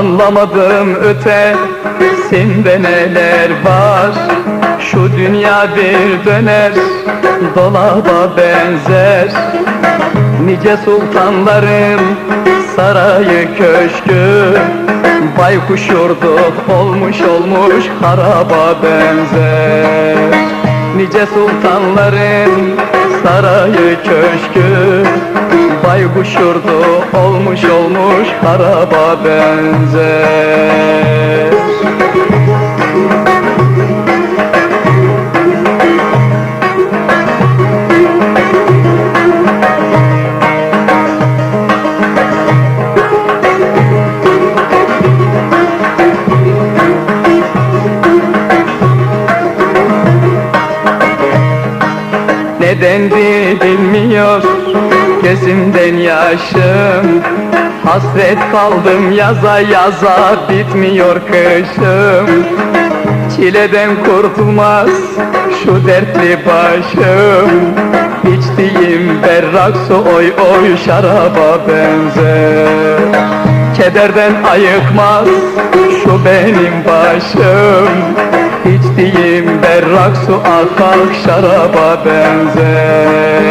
Anlamadım öte sende neler var. Şu dünya bir döner dolaba benzer. Nice sultanların sarayı köşkü. Baykuş yurdu olmuş olmuş haraba benzer. Nice sultanların sarayı köşkü Baykuş yurdu olmuş olmuş haraba benzer. Nedendi bilmiyor gözümden yaşım. Hasret kaldım yaza yaza bitmiyor kışım. Çileden kurtulmaz şu dertli başım. İçtiğim berrak su oy oy şaraba benzer. Kederden ayıkmaz şu benim başım. İçtiğim berrak su akar şaraba benzer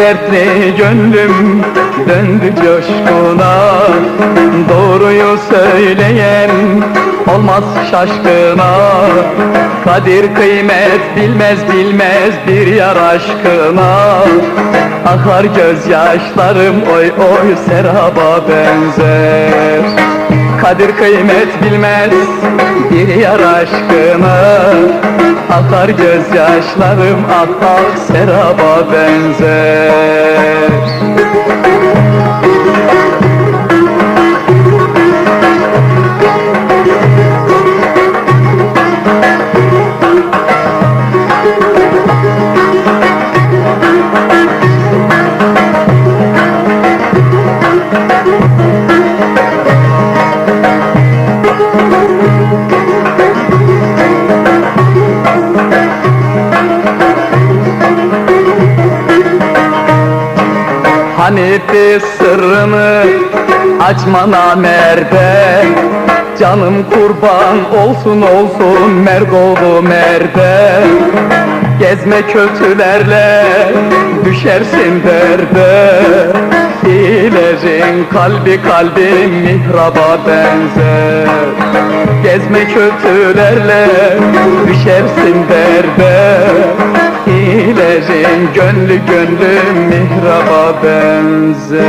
dertli gönlüm döndü coşkuna. Doğruyu söyleyen olmaz şaşkına. Kadir kıymet bilmez bilmez bir yar aşkına. Akar gözyaşlarım oy oy seraba benzer. Kadir kıymet bilmez bir yar aşkına Akar gözyaşlarım ak ak seraba benzer Hanifi sırrını açmana merde Canım kurban olsun olsun mergoğlu merde. Gezme kötülerle düşersin derde. İyilerin kalbi kalbi mihraba benzer. Gezme kötülerle düşersin derde İyilerin gönlü gönlü mihraba benzer